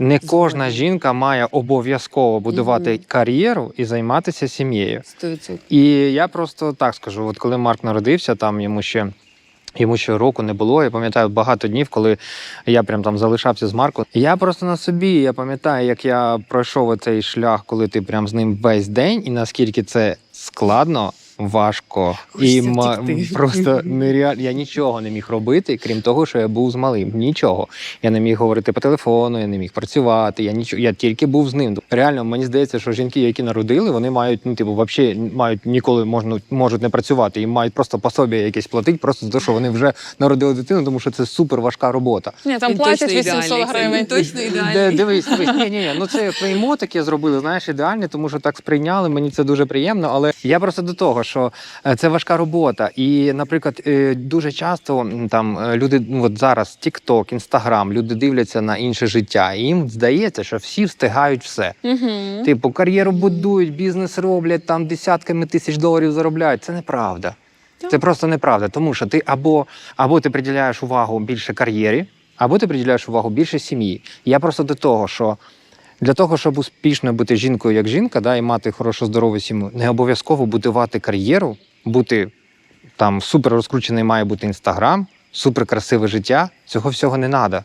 Не кожна жінка має обов'язково будувати Мгм. кар'єру і займатися сім'єю. 100%. І я просто так скажу: от коли Марк народився, там йому ще. Йому ще року не було. Я пам'ятаю багато днів, коли я прям там залишався з Марком. Я просто на собі. Я пам'ятаю, як я пройшов цей шлях, коли ти прям з ним весь день, і наскільки це складно, важко і ма- втекти. просто нереально. Я нічого не міг робити, крім того, що я був з малим. Нічого. Я не міг говорити по телефону, я не міг працювати. Я нічого, я тільки був з ним. Реально, мені здається, що жінки, які народили, вони мають ну, типу, вообще мають ніколи можна можуть не працювати. Їм мають просто пособі якесь платити, просто за те, що вони вже народили дитину, тому що це супер важка робота. Ні, там Він платять точно 800 ідеальний, це гривень. точно Де, ідеальний. дивись, дивись, ні, ні, ні. Ну це клеймо таке зробили, знаєш, ідеальне, тому що так сприйняли. Мені це дуже приємно. Але я просто до того, що е, це важка робота. І, наприклад, е, дуже часто там е, люди, ну от зараз TikTok, Instagram, люди дивляться на інше життя, і їм здається, що всі встигають все. Угу. Типу, кар'єру будують, бізнес роблять, там десятками тисяч доларів заробляють. Це неправда. Це просто неправда, тому що ти або, або ти приділяєш увагу більше кар'єрі, або ти приділяєш увагу більше сім'ї. Я просто до того, що для того, щоб успішно бути жінкою як жінка, да, і мати хорошу здорову сім'ю, не обов'язково будувати кар'єру, бути там супер розкручений має бути інстаграм, супер красиве життя. Цього всього не треба.